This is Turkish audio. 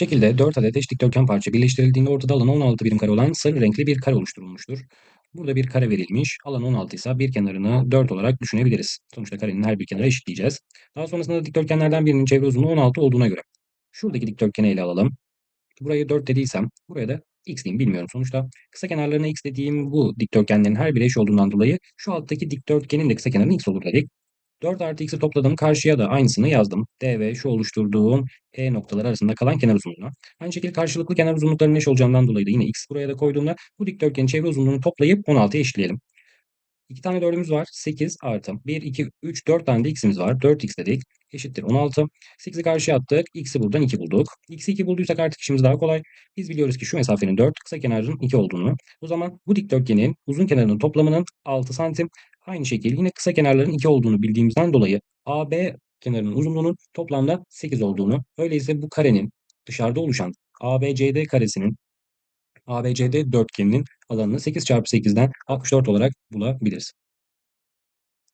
Şekilde 4 adet eş dikdörtgen parça birleştirildiğinde ortada alanı 16 birim kare olan sarı renkli bir kare oluşturulmuştur. Burada bir kare verilmiş. Alanı 16 ise bir kenarını 4 olarak düşünebiliriz. Sonuçta karenin her bir kenarı eşitleyeceğiz. Daha sonrasında dikdörtgenlerden birinin çevre uzunluğu 16 olduğuna göre. Şuradaki dikdörtgeni ele alalım. Burayı 4 dediysem buraya da x diyeyim bilmiyorum. Sonuçta kısa kenarlarına x dediğim bu dikdörtgenlerin her biri eş olduğundan dolayı şu alttaki dikdörtgenin de kısa kenarının x olur dedik. 4 artı x'i topladım. Karşıya da aynısını yazdım. D ve şu oluşturduğum E noktaları arasında kalan kenar uzunluğu. Aynı şekilde karşılıklı kenar uzunluklarının eş olacağından dolayı da yine x buraya da koyduğumda bu dikdörtgenin çevre uzunluğunu toplayıp 16'ya eşitleyelim. 2 tane 4'ümüz var. 8 artı 1, 2, 3, 4 tane de x'imiz var. 4x dedik. Eşittir 16. 8'i karşıya attık. X'i buradan 2 bulduk. X'i 2 bulduysak artık işimiz daha kolay. Biz biliyoruz ki şu mesafenin 4, kısa kenarının 2 olduğunu. O zaman bu dikdörtgenin uzun kenarının toplamının 6 santim. Aynı şekilde yine kısa kenarların 2 olduğunu bildiğimizden dolayı AB kenarının uzunluğunun toplamda 8 olduğunu. Öyleyse bu karenin dışarıda oluşan ABCD karesinin ABCD dörtgeninin alanını 8 çarpı 8'den 64 olarak bulabiliriz.